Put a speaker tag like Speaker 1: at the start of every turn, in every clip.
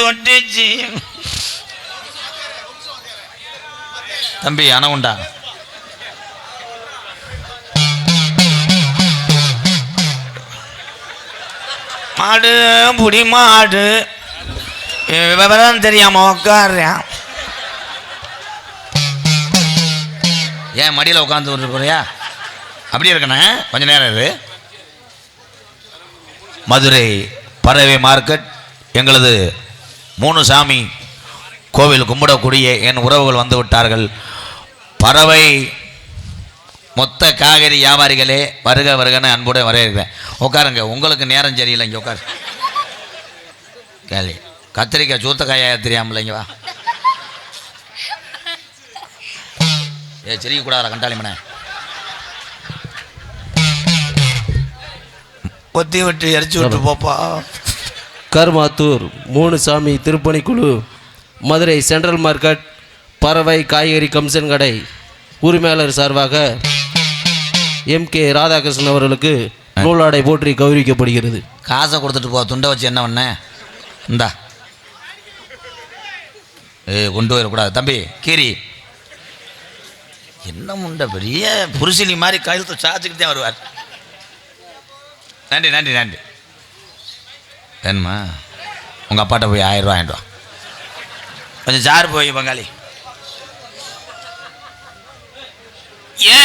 Speaker 1: தொட்டுச்சு. தம்பி அணவுண்டா மாடு புடி மாடு. விவரம் தெரியாம உட்காடுறேன் ஏன் மடியில் உட்காந்து விட்டு போறியா? அப்படியே இருக்கண்ணே கொஞ்ச நேரம் இது மதுரை பறவை மார்க்கெட் எங்களது மூணு சாமி கோவில் கும்பிடக்கூடிய என் உறவுகள் வந்து விட்டார்கள். பறவை மொத்த காய்கறி வியாபாரிகளே வருக வருகன்னு அன்புடன் வரவேற்கிறேன். உட்காருங்க உங்களுக்கு நேரம் சரியில்லை இங்கே உட்காரு. கேள்வி கத்திரிக்காய் சூத்தக்காயா தெரியாமல வா. ஏ சிரிக்க கூடாதா கண்டாளி மனே கொத்தி விட்டு எரிச்சு விட்டு போப்பா.
Speaker 2: கருமாத்தூர் மூணு சாமி திருப்பணிக்குழு மதுரை சென்ட்ரல் மார்க்கெட் பறவை காய்கறி கம்சன் கடை உரிமையாளர் சார்பாக எம் கே ராதாகிருஷ்ணன் அவர்களுக்கு நூலாடை போற்றி கௌரவிக்கப்படுகிறது.
Speaker 1: காசை கொடுத்துட்டு போ துண்டை வச்சு என்ன பண்ண? இந்தா. ஏய் கொண்டு வரக்கூடாது. தம்பி கீரி என்ன முண்டை பெரிய புருஷினி மாதிரி கழுத்து சாச்சுக்கிட்டே தான் வருவார். நன்றி நன்றி நன்றி. வேணுமா? உங்கள் அப்பாட்ட போய் ஆயிரம் ரூபா ஆயிடுவா கொஞ்சம் சாறு போய் பங்காளி. ஏ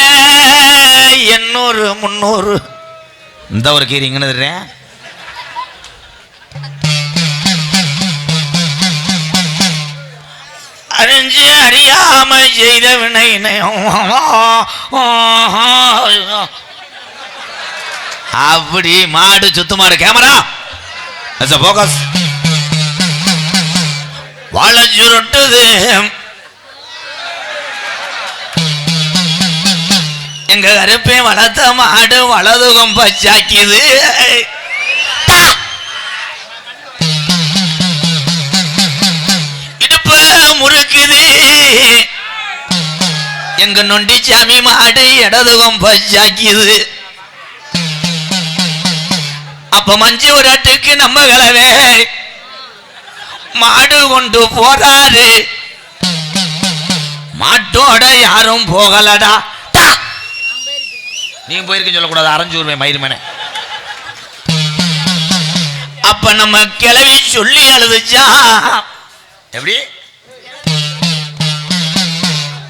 Speaker 1: எண்ணூறு முந்நூறு இந்த ஒரு கீரி இங்கே தர்றேன் அறிஞ்சு அறியாம செய்த வினை அப்படி மாடு சுத்து மாடு கேமரா. போக்கஸ் வாழ சுருட்டுது எங்க கருப்பே வளர்த்த மாடு வலது பச்சாக்கிது இடுப்பு முறுக்குது. எங்க நொண்டி சாமி மாடு இடது கொம்பச்சாக்கிது அப்ப மஞ்சு விராட்டுக்கு நம்ம கலவே மாடு கொண்டு போறாரு. மாட்டோட யாரும் போகலடா. நீ போயிருக்க சொல்லக்கூடாது. அரைஞ்சூர்மை மயிர்மனை அப்ப நம்ம கிளவி சொல்லி அழுதுச்சா? எப்படி?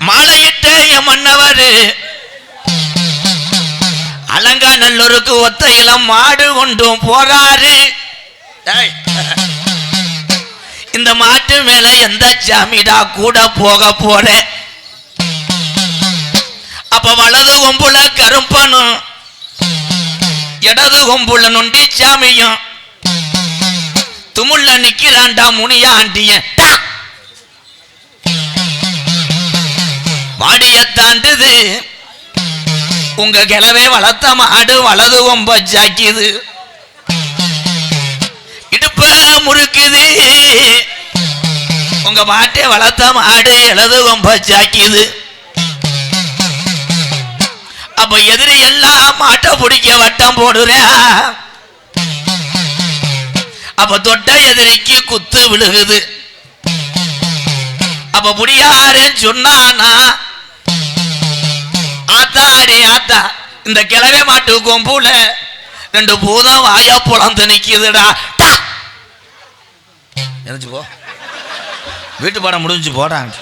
Speaker 1: மாலையிட்ட என் மன்னவர். அலங்காநல்லூருக்கு ஒத்த இளம் மாடு கொண்டு போறாரு. இந்த மாட்டு மேல எந்த சாமிடா கூட போக போற அப்ப வலது கொம்புல கருப்பனும் இடது கொம்புல நொண்டி சாமியும் துமுள்ள நிக்கிறான்டா முனியாண்டிய. வாடிய தாண்டுது. உங்க கிளவே வளர்த்த மாடு வலது ஒம்ப ஜாக்கிது. இடுப்ப முறுக்குது. உங்க மாட்டை வளர்த்த மாடு இடது ஒம்ப ஜாக்கிது. அப்ப எதிரி எல்லாம் மாட்டை பிடிக்க வட்டம் போடுறேன் அப்ப தொட்ட எதிரிக்கு குத்து விழுகுது. அப்ப முடியாருன்னு சொன்னானா ஆத்தா இந்த கிழவே மாட்டு கொம்புல ரெண்டு பூதம் வாயா புலந்து நிக்குதுடா. டா. எந்திரிச்சு போ. வீட்டு பாடம் முடிஞ்சு போடாங்க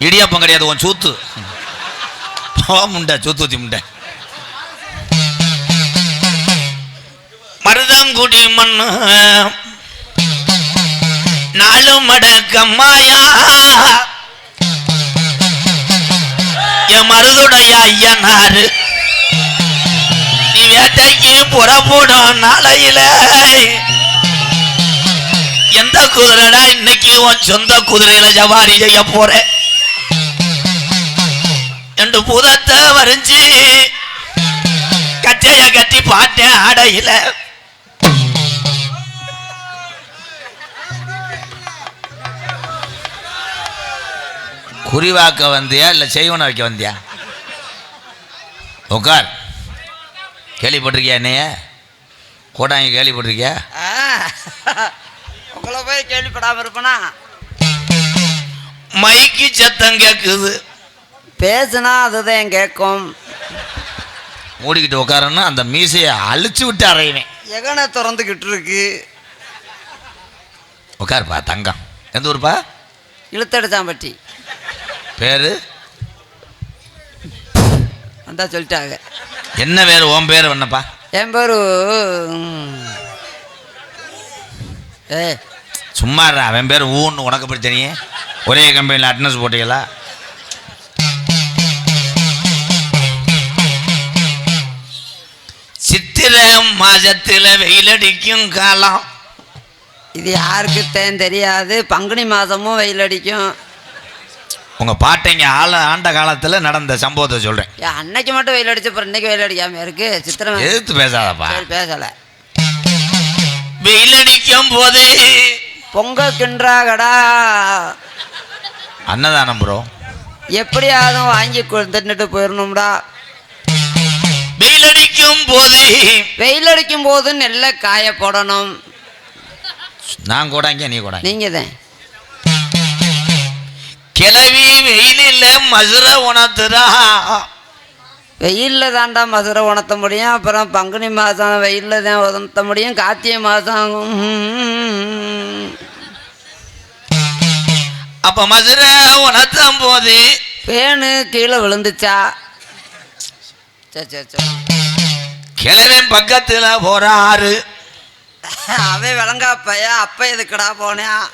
Speaker 1: இடியாப்பம். கிடையாது உன் சூத்து. போ முண்டை சூத்து ஊத்தி முண்டை. மருதங்குடி மண்ணு நாலு மடக்கம்மாயா என் மருதுடைய ஐயனாரு. நீ வேட்டைக்கு புறப்படும் நாளையில? எந்த குதிரைடா இன்னைக்கு உன் சொந்த குதிரையில ஜவாரி செய்ய போற? ரெண்டு பூதத்தை வரைஞ்சி கச்சைய கட்டி பாட்டேன் ஆடையில. குறிவாக்க வந்தியா இல்லை செய்வன வைக்க வந்தியா? உட்கார் கேள்விப்பட்டிருக்கியா என்னைய? கோட்டாங்க கேள்விப்பட்டிருக்கியா?
Speaker 3: இவ்வளோ போய் கேள்விப்படாமல் இருப்பனா?
Speaker 1: மைக்கு சத்தம் கேட்குது
Speaker 3: பேசுனா அதுதான் கேட்கும்
Speaker 1: மூடிக்கிட்டு உட்காரன்னா அந்த மீசையை அழிச்சு விட்டு அறையுவேன்
Speaker 3: எகனை திறந்துக்கிட்டு இருக்கு
Speaker 1: உட்காருப்பா தங்கம். எந்த ஊருப்பா?
Speaker 3: இழுத்தடிச்சாம்பட்டி.
Speaker 1: பேரு?
Speaker 3: வந்தா சொல்லிட்டாங்க.
Speaker 1: என்ன பேர்? உன் பேர் என்னப்பா
Speaker 3: என் பேரு ஏ.
Speaker 1: சும்மா அவன் பேர் ஊன்னு. உனக்கு தெரியும்? ஒரே கம்பெனியில் அட்டனன்ஸ் போட்டீங்களா? சித்திரை மாசத்துல வெயிலடிக்கும் காலம்.
Speaker 3: இது யாருக்கு தேன் தெரியாது. பங்குனி மாதமும் வெயில் அடிக்கும்.
Speaker 1: உங்க பாட்டைங்க ஆள ஆண்ட காலத்துல நடந்த சம்பவத்தை சொல்றேன்.
Speaker 3: ஏன் அன்னைக்கு மட்டும் வெயில் அடிச்சு அப்புறம் இன்னைக்கு வெயில் அடிக்காம இருக்கு. சித்திரை மா-
Speaker 1: எதிர்த்து பேசாதப்பா.
Speaker 3: பேசலை.
Speaker 1: வெயிலடிக்கும் போது
Speaker 3: பொங்க கின்றாகடா
Speaker 1: அன்னதானம் ப்ரோ
Speaker 3: எப்படியாவது வாங்கி தின்னுட்டு போயிடணும்டா
Speaker 1: வெயிலடிக்கும் போது
Speaker 3: வெயில் அடிக்கும் போது நெல்லை காய போடணும்
Speaker 1: நான் கூடாங்க நீ கூடாங்க
Speaker 3: நீங்க தான்.
Speaker 1: கிளவி வெயிலில் மதுரை உணர்த்துறா
Speaker 3: வெயிலில் தாண்டா மதுரை உணர்த்த முடியும். அப்புறம் பங்குனி மாதம் வெயிலில் தான் உணர்த்த முடியும். கார்த்திகை மாதம்.
Speaker 1: அப்ப மதுரை உணர்த்தும் போது?
Speaker 3: பேனு கீழே விழுந்துச்சா?
Speaker 1: கிழவன் பக்கத்துல போறாரு.
Speaker 3: அவன் விளங்காப்பையா? அப்ப எதுக்குடா போனேன்?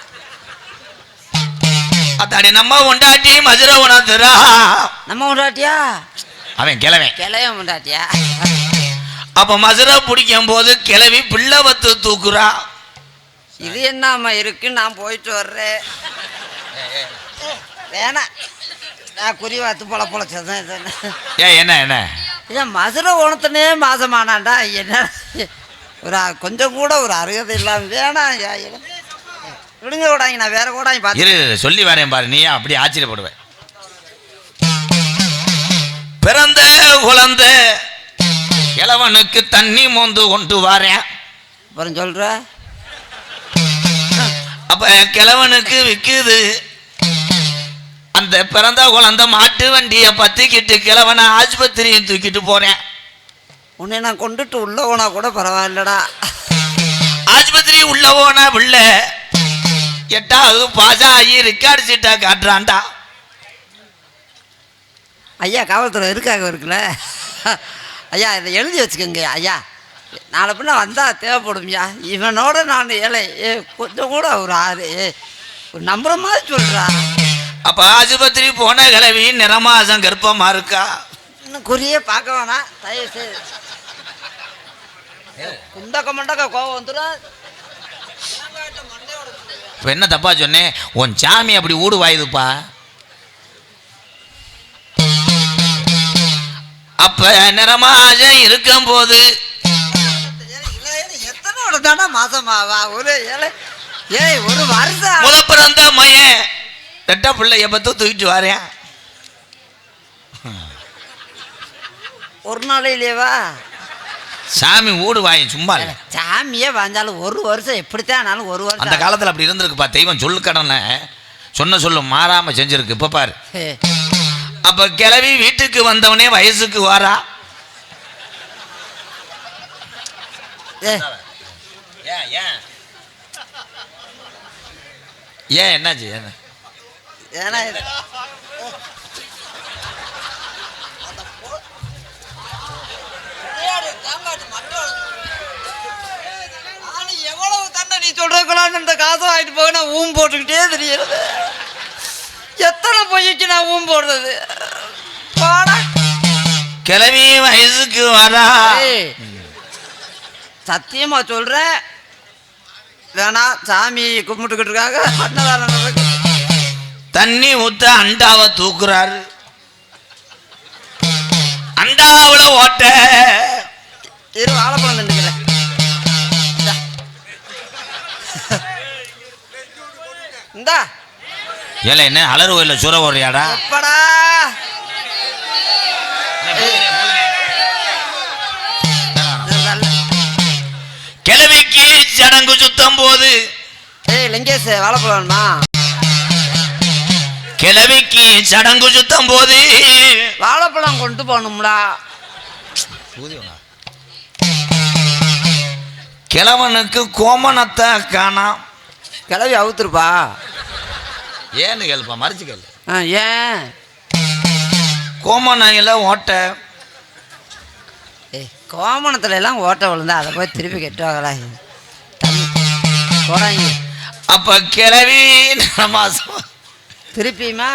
Speaker 1: அத்தாடி நம்ம உண்டாட்டி மதுரை உணர்த்துறா
Speaker 3: நம்ம உண்டாட்டியா?
Speaker 1: அவன் கிழவன்.
Speaker 3: கிளைய உண்டாட்டியா?
Speaker 1: அப்ப மதுரை பிடிக்கும் போது கிளவி பிள்ளை வத்து தூக்குறா.
Speaker 3: இது என்னம்மா இருக்கு? நான் போயிட்டு வர்றேன். வேணாம். நான் குறி வாத்து பொல பொழைச்சதான்
Speaker 1: ஏன் என்ன என்ன?
Speaker 3: ஏன் மதுரை உணத்துனே மாசமானாண்டா? என்ன? ஒரு கொஞ்சம் கூட ஒரு அருகதை இல்லாம வேணாம். விடுங்க கூடாங்க நான் வேற கூடாங்க பார்த்து
Speaker 1: இரு இரு, சொல்லி வரேன் பாரு நீ அப்படி ஆச்சரியப்படுவேன் பிறந்த குழந்தை இளவனுக்கு தண்ணி மோந்து கொண்டு வரேன்.
Speaker 3: அப்புறம் சொல்ற?
Speaker 1: அப்ப கிழவனுக்கு விக்குது. அந்த பிறந்த குழந்தை மாட்டு வண்டியை பத்திக்கிட்டு கிழவனை ஆஸ்பத்திரியும் தூக்கிட்டு போறேன்.
Speaker 3: உன்னை நான் கொண்டுட்டு உள்ள போனா கூட பரவாயில்லடா.
Speaker 1: ஆஸ்பத்திரி உள்ள போன பிள்ளை எட்டாவது பாஸ் ஆகி ரெக்கார்டு சீட்டா காட்டுறான்டா.
Speaker 3: ஐயா காவல்துறை இருக்காக இருக்குல்ல? ஐயா இதை எழுதி வச்சுக்கோங்க ஐயா. நாளை பின்ன வந்தால் தேவைப்படும்யா இவனோட நான் ஏழை ஏ கொஞ்சம் கூட ஒரு ஆறு ஏ ஒரு நம்புற மாதிரி சொல்கிறா
Speaker 1: அப்ப ஆஸ்பத்திரி போன கிழவி நிறமாசம் கர்ப்பமா இருக்கா?
Speaker 3: இன்னும் குறியே பார்க்க வேணாம் தயவு செய்து. குண்டக்க மண்டக்க கோவம் வந்துடும்
Speaker 1: இப்ப என்ன தப்பா சொன்னேன் உன் சாமி அப்படி ஊடு வாயுதுப்பா அப்ப நிறமாசம் இருக்கும் போது
Speaker 3: எத்தனை தானே மாசமாவா ஒரு ஏழை ஏய் ஒரு வருஷம்
Speaker 1: முத பிறந்த மயன் ரெட்ட பிள்ளைய பத்து தூக்கிட்டு வரேன்
Speaker 3: ஒரு நாளையிலேவா?
Speaker 1: சாமி ஊடு வாயும் சும்மா இல்லை
Speaker 3: சாமியே வந்தாலும் ஒரு வருஷம் எப்படித்தான் ஆனாலும் ஒரு
Speaker 1: அந்த
Speaker 3: வருஷம்
Speaker 1: காலத்தில் அப்படி இருந்திருக்குப்பா தெய்வம் சொல்லு கடனை. சொன்ன சொல்லு மாறாம செஞ்சிருக்கு இப்ப பாரு. அப்ப கிளவி வீட்டுக்கு வந்தவனே வயசுக்கு வாரா?
Speaker 3: ஏ,
Speaker 1: ஏன் என்னாச்சு? என்ன
Speaker 3: ஏன்னா எவ்வளவு தண்டை நீ சொல்றதுக்குள்ளான்னு இந்த காசை வாங்கிட்டு போக நான் ஊம் போட்டுக்கிட்டே தெரியுது எத்தனை பொய்க்கு நான் ஊம் போடுறது? போடா.
Speaker 1: கிளவி வயசுக்கு வரா
Speaker 3: சத்தியமா சொல்றேன் வேணா சாமி கும்பிட்டுக்கிட்டு இருக்காங்க அன்னதானம்.
Speaker 1: தண்ணி ஊத்த அண்டாவை தூக்குறாரு. அண்டாவுல ஓட்ட.
Speaker 3: இரு வாழைப்பழம் திண்டுக்கிறேன் இந்தா.
Speaker 1: ஏல என்ன அலறு கோயில சுர ஓடுறியாடா
Speaker 3: எப்படா? நல்ல.
Speaker 1: கிழவிக்கு சடங்கு சுத்தம் போது.
Speaker 3: ஏய் லிங்கேஷ் வாழைப்பழம் வேணுமா?
Speaker 1: கிழவிக்கு சடங்கு சுத்தம் போது.
Speaker 3: வாழைப்பழம் கொண்டு போகணும்டா.
Speaker 1: கிழவனுக்கு கோமணத்தை காணாம்
Speaker 3: கிளவி அவுத்துருப்பா.
Speaker 1: ஏன்னு கேளுப்பா மறைச்சு கேளு.
Speaker 3: ஆ ஏன்?
Speaker 1: கோமணையில் ஓட்டை.
Speaker 3: ஏய் கோமணத்துல எல்லாம் ஓட்ட விழுந்தா அதை போய் திருப்பி கெட்டுவாங்களா? தண்ணி போடாங்க
Speaker 1: அப்ப கிளவி மாசம்
Speaker 3: திருப்பியுமா?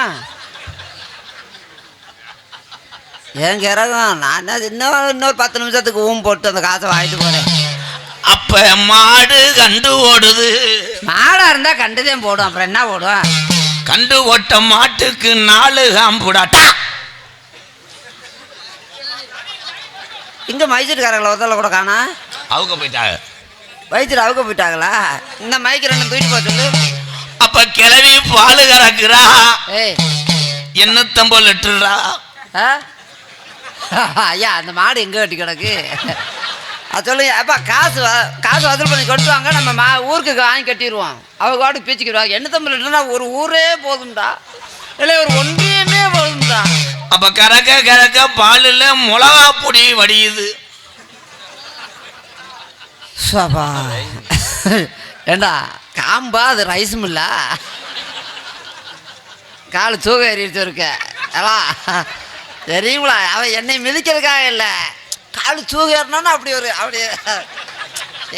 Speaker 3: என் கிறகம் நான் என்ன இன்னும் இன்னொரு பத்து நிமிஷத்துக்கு ஊம் போட்டு அந்த காசை வாங்கிட்டு போகிறேன்
Speaker 1: அப்ப மாடு கண்டு ஓடுது.
Speaker 3: மாடாக இருந்தால் கண்டுதான் போடும். அப்புறம் என்ன போடும்?
Speaker 1: கண்டு ஓட்ட மாட்டுக்கு நாலு காம்புடாட்டா
Speaker 3: இங்கே மைசூர்காரங்களை ஒருத்தல கூட காணா?
Speaker 1: அவங்க போயிட்டாங்க.
Speaker 3: வயிற்றுல அவுக்க போயிட்டாங்களா? இந்த மைக்கு ரெண்டு தூக்கிட்டு போக சொல்லு.
Speaker 1: அப்ப கிளவி பால் கறக்குறா. எண்ணூத்தம்பது லிட்டரா
Speaker 3: ஐயா அந்த மாடு எங்கே கட்டி கிடக்கு? அது சொல்லுங்க அப்பா காசு காசு வசூல் பண்ணி கொண்டு வாங்க நம்ம மா ஊருக்கு வாங்கி கட்டிடுவோம் அவங்க வாட்டுக்கு பீச்சுக்கிடுவாங்க என்ன தம்பி லிட்டர்னா ஒரு ஊரே போதும்டா? இல்லை ஒரு ஒன்றியமே போதும்டா?
Speaker 1: அப்ப கறக்க கறக்க பாலில் மிளகா பொடி வடியுது.
Speaker 3: சபா ஏண்டா காம்பா அது ரைஸும் இல்ல? கால் தூக்க ஏறிடுச்சு இருக்க. தெரியுங்களா அவன் என்னை மிதிக்கிறதுக்காக இல்லை. கால் தூக்க ஏறினான்னு அப்படி ஒரு அப்படி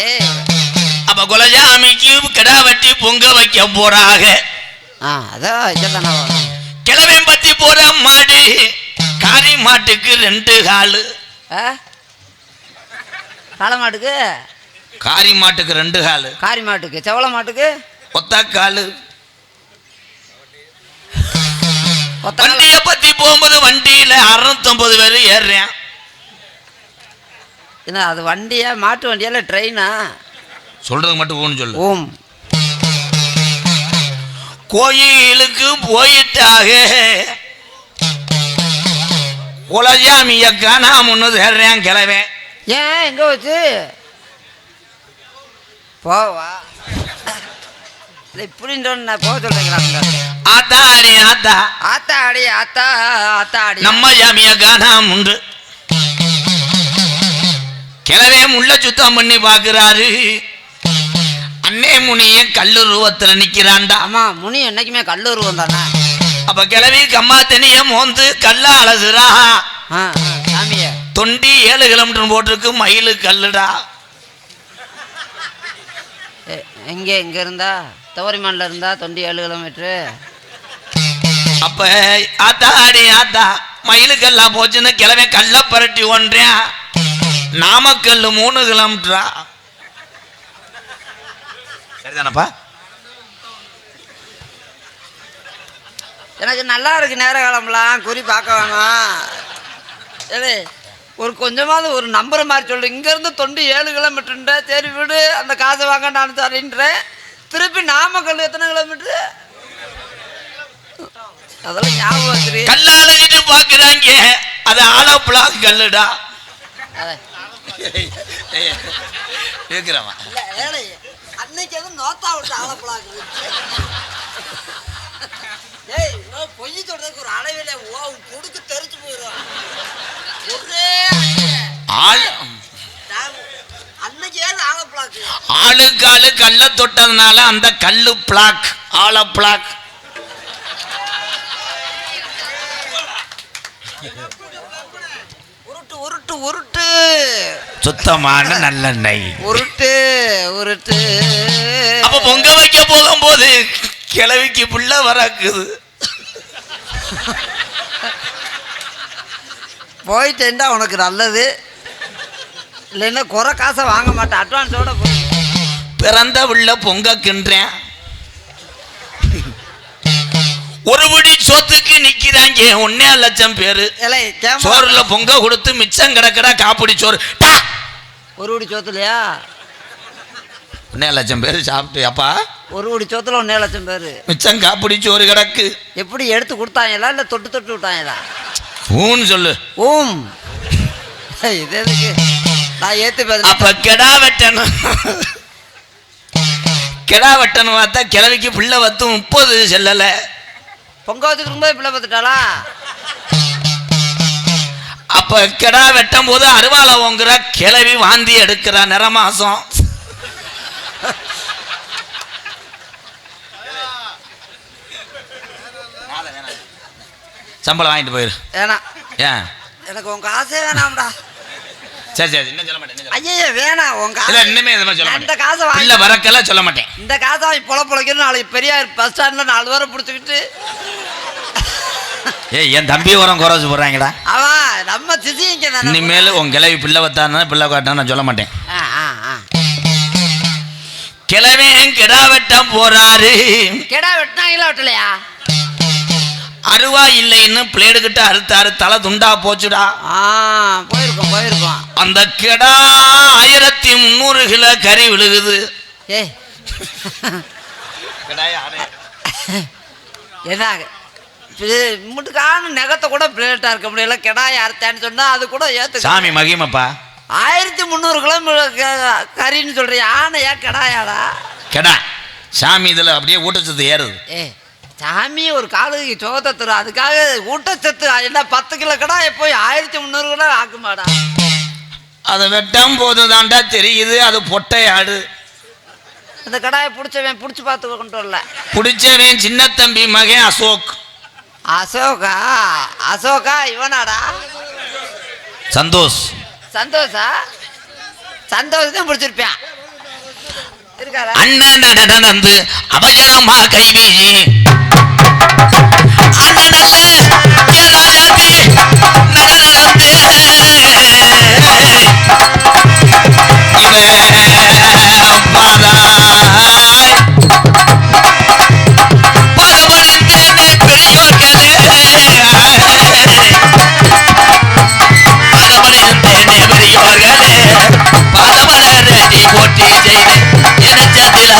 Speaker 3: ஏய்.
Speaker 1: அப்ப குலஜாமிக்கு கிடா வெட்டி பொங்க வைக்க போறாங்க
Speaker 3: ஆ அதான்
Speaker 1: கிழவன் பத்தி போற மாடு காரி மாட்டுக்கு ரெண்டு காலு.
Speaker 3: காளை மாட்டுக்கு?
Speaker 1: காரி மாட்டுக்கு ரெண்டு காலு.
Speaker 3: காரி மாட்டுக்கு. செவள மாட்டுக்கு?
Speaker 1: ஒத்த காலு. வண்டிய பத்தி போகும்போது வண்டியில அறுநூத்தொன்பது பேர் ஏறுறேன்.
Speaker 3: என்ன அது வண்டியா மாட்டு வண்டியா இல்லை ட்ரெயினா
Speaker 1: சொல்றதுக்கு மட்டும் போகணும்னு சொல்லு.
Speaker 3: ஓம்.
Speaker 1: கோயிலுக்கு போயிட்டாக. குலஜாமிய காணாம ஒன்று தேடுறேன் கிளவன்
Speaker 3: ஏன் எங்கே வச்சு போவா. இப்படின்றோன்னு நான் போக சொல்லிக்கிறாங்க
Speaker 1: ஆத்தா அடி ஆத்தா.
Speaker 3: ஆத்தா அடி ஆத்தா ஆத்தா அடி
Speaker 1: நம்ம ஜாமிய காணாம உண்டு. கிழவே முள்ள சுத்தம் பண்ணி பார்க்கறாரு. அன்னே முனிய கல்லு ரூபத்துல நிக்கிறான்டா.
Speaker 3: ஆமா முனி என்னைக்குமே கல்லூர் வந்தானே
Speaker 1: அப்ப கிழவி கம்மா தனிய மோந்து கல்ல அலசுறா.
Speaker 3: சாமிய.
Speaker 1: தொண்டி ஏழு கிலோமீட்டர் போட்டிருக்கு மயிலு கல்லுடா.
Speaker 3: எங்கே இங்கே இருந்தா தவரிமான்ல இருந்தா தொண்டி ஏழு கிலோமீட்ரு
Speaker 1: அப்ப ஆத்தா அடி ஆத்தா மயிலுக்கெல்லாம் போச்சுன்னு கிழமை கல்ல பரட்டி ஒன்றேன். நாமக்கல் மூணு கிலோமீட்டரா? சரிதானப்பா?
Speaker 3: எனக்கு நல்லா இருக்கு நேர காலம்லாம் குறி பார்க்க வேணாம் ஒரு கொஞ்சமாவது ஒரு நம்புற மாதிரி சொல்லு. இங்கேருந்து தொண்டி ஏழு கிலோமீட்டருன்ற சரி விடு அந்த காசை வாங்க நான் தரேன்றேன். திருப்பி நாமக்கல் எத்தனை கிலோமீட்ரு அதெல்லாம் ஞாபகம் வச்சிரு.
Speaker 1: கல்ல அழகிட்டு பாக்குறாங்க அது ஆலப்புழா கல்லுடா.
Speaker 3: ஏலே, அன்னைக்கு எதுவும் நோத்தா விட்டு ஆலப்பழாக்கு ஏய் பொய் சொல்றதுக்கு ஒரு அளவில ஓ கொடுக்கு தெரிச்சு போயிடும். ஒரே.
Speaker 1: ஆள். ஆளுக்கு ஆளு கல்ல தொட்டதுனால அந்த கல்லு பிளாக் ஆல பிளாக்.
Speaker 3: உருட்டு உருட்டு உருட்டு.
Speaker 1: சுத்தமான நல்லெண்ணெய்
Speaker 3: உருட்டு உருட்டு.
Speaker 1: அப்ப பொங்க வைக்க போகும்போது கிழவிக்கு புள்ள வரக்குது.
Speaker 3: போயிட்டேன்டா உனக்கு நல்லது. இல்லைன்னா குறை காசை வாங்க மாட்டேன். அட்வான்ஸோட போய்
Speaker 1: பிறந்த உள்ள பொங்க கின்றேன் ஒரு படி சொத்துக்கு நிக்கிறாங்க. ஒன்னே லட்சம் பேரு. சோறுல பொங்க கொடுத்து மிச்சம் கிடக்குடா காப்பிடி சோறு!
Speaker 3: ஒரு உடி சோத்துலையா?
Speaker 1: ஒன்னே லட்சம் பேர் சாப்பிட்டு அப்பா?
Speaker 3: ஒரு உடி சோத்துல ஒன்றே லட்சம் பேர்.
Speaker 1: மிச்சம் காப்பிடி சோறு கிடக்கு.
Speaker 3: எப்படி எடுத்து கொடுத்தாங்களா இல்லை தொட்டு தொட்டு விட்டாங்களா
Speaker 1: ஊன்னு சொல்லு.
Speaker 3: ஓம் இது எதுக்கு? நான் ஏற்று பேசுறேன்
Speaker 1: அப்ப கெடா வெட்டணும். கிடா வெட்டணும் பார்த்தா கிழவிக்கு பிள்ளை வத்து முப்பது செல்லல.
Speaker 3: பொங்க வச்சுக்கும் போது பிள்ளை பார்த்துட்டாளா
Speaker 1: அப்ப கிடா வெட்டும் போது ஓங்குற கிழவி வாந்தி எடுக்கிற நிறமாசம். சம்பளம் வாங்கிட்டு போயிரு.
Speaker 3: ஏன்னா
Speaker 1: ஏன்?
Speaker 3: எனக்கு உன் காசே வேணாம்டா.
Speaker 1: சரி சரி இன்னும் சொல்ல மாட்டேன் இன்னும் சொல்ல
Speaker 3: ஐயே வேணாம் உன்
Speaker 1: மாட்டேன். இல்ல
Speaker 3: காசு
Speaker 1: இன்னுமே இந்த மாதிரி சொல்ல
Speaker 3: நான் இந்த
Speaker 1: மாட்டேன்.
Speaker 3: காசை
Speaker 1: இல்ல வரக்கெல்லாம் சொல்ல மாட்டேன்.
Speaker 3: இந்த காசை வாங்கி பொல பொழைக்கணும் நாளைக்கு பெரியார் பஸ் ஸ்டாண்டில் நாலு பேரை பிடிச்சிக்கிட்டு
Speaker 1: ஏய் என் தம்பி உரம் குறைச்சு போடுறாங்கடா.
Speaker 3: அவன் நம்ம திசிங்க தானே
Speaker 1: இனிமேல் உன் கிளவி பிள்ளை வத்தானா பிள்ளை காட்டான்னு நான் சொல்ல மாட்டேன். கிழவன் கிடா வெட்டம் போறாரு.
Speaker 3: கெடா வெட்டினாங்களா வெட்டலையா?
Speaker 1: அருவா இல்லைன்னு பிளேடு கிட்ட அறுத்தாரு தலை துண்டா போச்சுடா.
Speaker 3: ஆ போயிருக்கோம் போயிருக்கோம்.
Speaker 1: அந்த கிடா ஆயிரத்தி முந்நூறு கிலோ கறி விழுகுது.
Speaker 3: என்ன முட்டுக்கான நெகத்தை கூட பிளேட்டாக இருக்க முடியல. கெடாய் அறுத்தான்னு சொன்னால் அது கூட ஏற்று
Speaker 1: சாமி மகிமப்பா.
Speaker 3: ஆயிரத்தி முந்நூறு கிலோமீட்டர் கறின்னு சொல்றியா? ஆனையா? கெடாயாடா?
Speaker 1: கெடா. சாமி இதுல அப்படியே ஊட்டச்சத்து ஏறுது.
Speaker 3: ஏ சாமி ஒரு காலுக்கு சோகத்தை தரும் அதுக்காக ஊட்டச்சத்து என்ன பத்து கிலோ கடாயை போய் ஆயிரத்தி முந்நூறு கிலோ ஆக்குமாடா?
Speaker 1: அதை வெட்டும் போது தாண்டா தெரியுது. அது பொட்டை ஆடு
Speaker 3: அந்த கடாயை பிடிச்சவன் பிடிச்சி பார்த்து கொண்டு வரல.
Speaker 1: பிடிச்சவன் சின்ன தம்பி மகன் அசோக்.
Speaker 3: அசோகா அசோகா இவனாடா.
Speaker 1: சந்தோஷ்.
Speaker 3: சந்தோஷா? சந்தோஷ் தான் பிடிச்சிருப்பான்.
Speaker 1: அண்ணன் நடந்து அவசரமா கை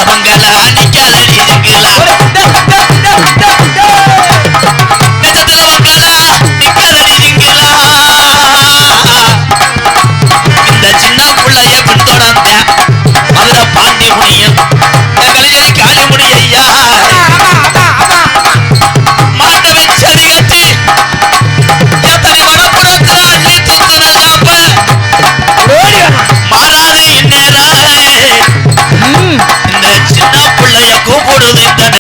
Speaker 1: உங்களை அடிக்கலடி